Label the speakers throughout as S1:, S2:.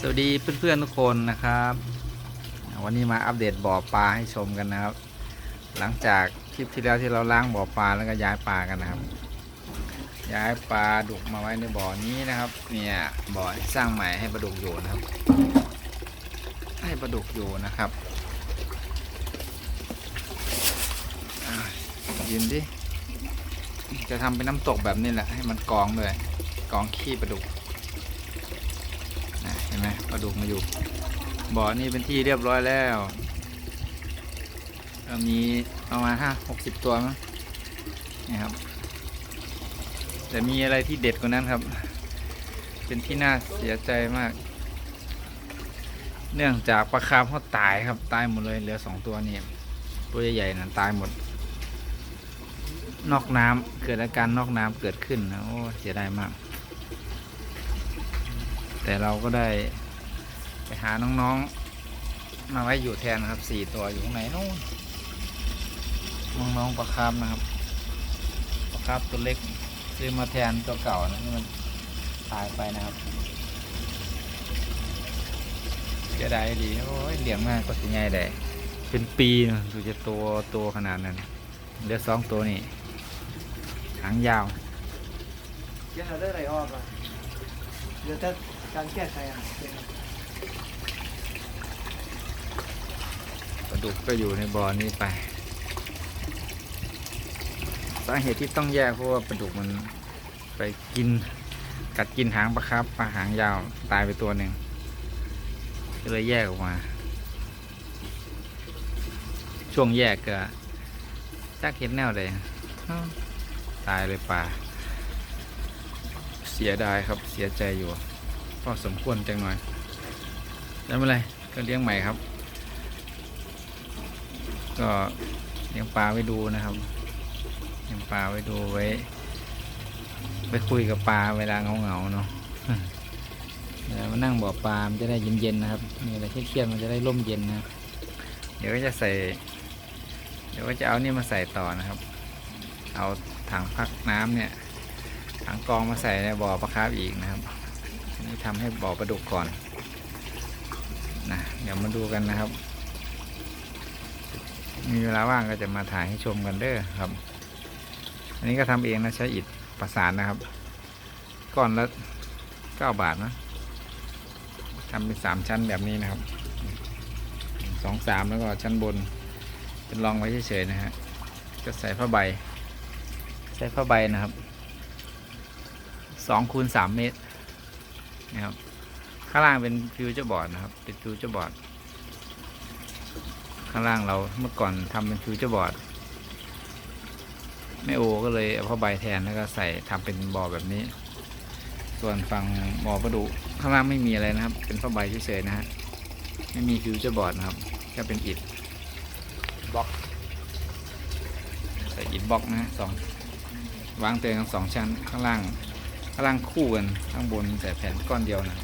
S1: สวัสดีเพื่อนๆทุกคนนะครับ วันนี้มาอัปเดตบ่อปลาให้ชมกันนะครับ หลังจากคลิปที่แล้วที่เราล้างบ่อปลาแล้วก็ย้ายปลากันนะครับ ย้ายปลาดุกมาไว้ในบ่อนี้นะครับ เนี่ยบ่อสร้างใหม่ให้ปลาดุกอยู่นะครับ ให้ปลาดุกอยู่นะครับยืนดิจะทำเป็นน้ำตกแบบนี้แหละให้มันกองเลยกองขี้ปลาดุก ห็นไหมปลาดุกมาอยู่บ่อนี่เป็นที่เรียบร้อยแล้วมีประมาณห้าหกสิบตัวมั้งนี่ครับ แต่มีอะไรที่เด็ดกว่านั้นครับ เป็นที่น่าเสียใจมาก เนื่องจากปลาคาร์ฟเขาตายครับ ตายหมดเลยเหลือสองตัวนี่ตัวใหญ่ๆนั่นตายหมด นอกน้ำเกิดอาการนอกน้ำเกิดขึ้นนะโอ้เสียดายมาก แต่เราก็ได้ไปหาน้องๆ มาไว้อยู่แทนนะครับสี่ตัวอยู่ข้างในนู้นน้องๆปลาคาร์ฟนะครับปลาคาร์ฟตัวเล็กซื้อมาแทนตัวเก่านะที่มันตายไปนะครับเสียดายดีโอ้ยเหลี้ยงมากก็สิง่ายได้เป็นปีนะดูจะตัวตัวขนาดนั้นเหลือสองตัวนี่หางยาว
S2: เดี๋ยวเราได้อะไรออกอะเดี๋ยวจะ การแก้ไขอะเป็น
S1: ปลาดุกก็อยู่ในบ่อนี้ไป สาเหตุที่ต้องแยกเพราะว่าปลาดุกมันไปกินกัดกินหางปลาครับปลาหางยาวตายไปตัวหนึ่งก็เลยแยกออกมา ช่วงแยกก็จักเห็นแนวเลยตายเลยปลาเสียดายครับเสียใจอยู่ ก็สมควรจังหน่อยแล้วไม่เป็นไรก็เลี้ยงใหม่ครับ ก็เลี้ยงปลาไว้ดูนะครับเลี้ยงปลาไว้ดูไว้ ไปคุยกับปลาเวลาเหงาๆเนาะเวลามานั่งบ่อปลามันจะได้เย็นๆนะครับ มีอะไรเครียดๆมันจะได้ร่มเย็นนะเดี๋ยวก็จะใส่ เดี๋ยวก็จะเอานี่มาใส่ต่อนะครับ เอาถังพักน้ำเนี่ยถังกองมาใส่ในบ่อปลาคาร์ฟอีกนะครับ นี่ทำให้บ่อปลาดุกก่อนนะเดี๋ยวมาดูกันนะครับ มีเวลาว่างก็จะมาถ่ายให้ชมกันเด้อครับ อันนี้ก็ทำเองนะใช้อิฐประสานนะครับก้อนละเก้าบาทนะทำเป็นสามชั้นแบบนี้นะครับสองสามแล้วก็ชั้นบนเป็นรองไว้เฉยๆนะฮะก็ใส่ผ้าใบใช้ผ้าใบนะครับสองคูณสามเมตร นะครับ ข้างล่างเป็นฟิวเจอร์บอร์ดนะครับ เป็นฟิวเจอร์บอร์ดข้างล่างเราเมื่อก่อนทำเป็นฟิวเจอร์บอร์ดแม่โอก็เลยเอาผ้าใบแทนแล้วก็ใส่ทำเป็นบ่อแบบนี้ ส่วนฝั่งบ่อประดุข้างล่างไม่มีอะไรนะครับ เป็นผ้าใบเฉยๆนะฮะไม่มีฟิวเจอร์บอร์ดนะครับแค่เป็นอิฐบล็อกใส่อิฐบล็อกนะฮะสองวางเตียงกันสองชั้นข้างล่าง ข้างล่างคู่กันข้างบนใส่แผ่นก้อนเดียวนะ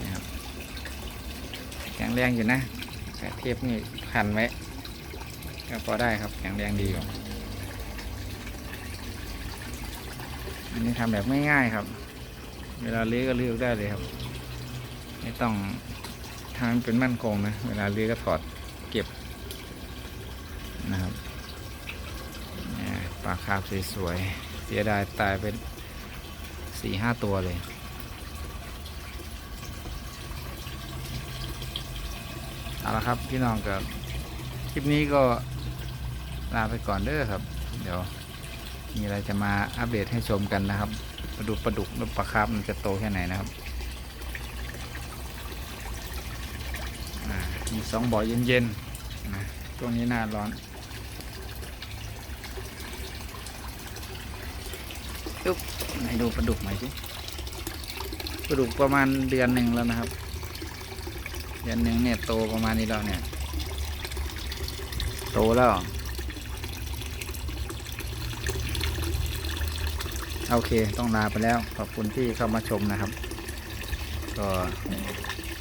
S1: นี่ครับแข็งแรงอยู่นะแต่เทปนี่พันไว้ก็พอได้ครับแข็งแรงดีอยู่อันนี้ทำแบบง่ายๆครับ เวลาเลื้อก็เลือกได้เลยครับ ไม่ต้องทำเป็นมั่นคงนะ เวลาเลื้อก็ถอดเก็บนะครับาคาร์ฟสวยๆเสียดายตายเป็นสี่ห้าตัวเลย เอาละครับพี่น้องกับคลิปนี้ก็ลาไปก่อนเด้อครับ เดี๋ยวมีอะไรจะมาอัปเดตให้ชมกันนะครับมาดูปลาดุกหรือปลาคาร์ฟมันจะโตแค่ไหนนะครับมีสองบ่อเย็นๆนะช่วงนี้หน้าร้อน ปุ๊บให้ดูปลาดุกหน่อยสิปลาดุกประมาณเดือนหนึ่งแล้วนะครับ เดือนหนึ่งเนี่ยโตประมาณนี้แล้วเนี่ย โตแล้ว โอเคต้องลาไปแล้ว ขอบคุณที่เข้ามาชมนะครับ ก็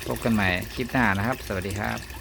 S1: พบกันใหม่คลิปหน้านะครับ สวัสดีครับ